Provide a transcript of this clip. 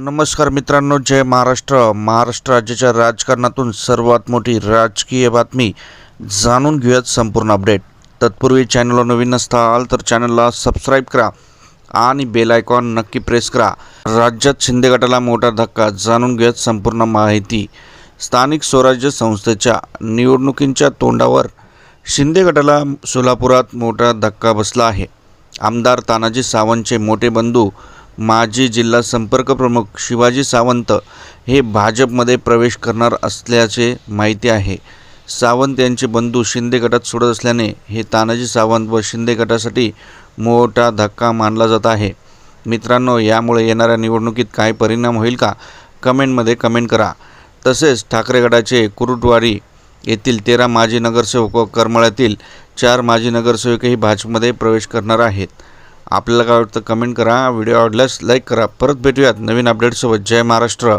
नमस्कार मित्रांनो जय महाराष्ट्र. महाराष्ट्र राज्याच्या राजकारणातून सर्वात मोठी राजकीय बातमी जाणून घेऊयात संपूर्ण अपडेट. तत्पूर्वी चॅनलला नवीन असताल तर चॅनलला सबस्क्राईब करा आणि बेल आयकॉन नक्की प्रेस करा. राज्यात शिंदे गटाला मोठा धक्का जाणून घेऊयात संपूर्ण माहिती. स्थानिक स्वराज्य संस्थेच्या निवडणुकींच्या तोंडावर शिंदे गटाला सोलापुरात मोठा धक्का बसला आहे. आमदार तानाजी सावंतचे मोठे बंधू माजी जिल्हा संपर्क प्रमुख शिवाजी सावंत हे भाजपमध्ये प्रवेश करणार असल्याचे माहिती आहे. सावंत यांचे बंधू शिंदे गटात सोडत असल्याने हे तानाजी सावंत व शिंदे गटासाठी मोठा धक्का मानला जात आहे. मित्रांनो यामुळे येणाऱ्या निवडणुकीत काय परिणाम होईल का? कमेंटमध्ये कमेंट करा. तसेच ठाकरे गटाचे कुरुटवाडी येथील तेरा माजी नगरसेवक व करमळ्यातील चार माजी नगरसेवकही भाजपमध्ये प्रवेश करणार आहेत. आपल्याला काय वाटतं कमेंट करा. व्हिडिओ आवडल्यास लाईक करा. परत भेटूयात नवीन अपडेटसोबत जय महाराष्ट्र.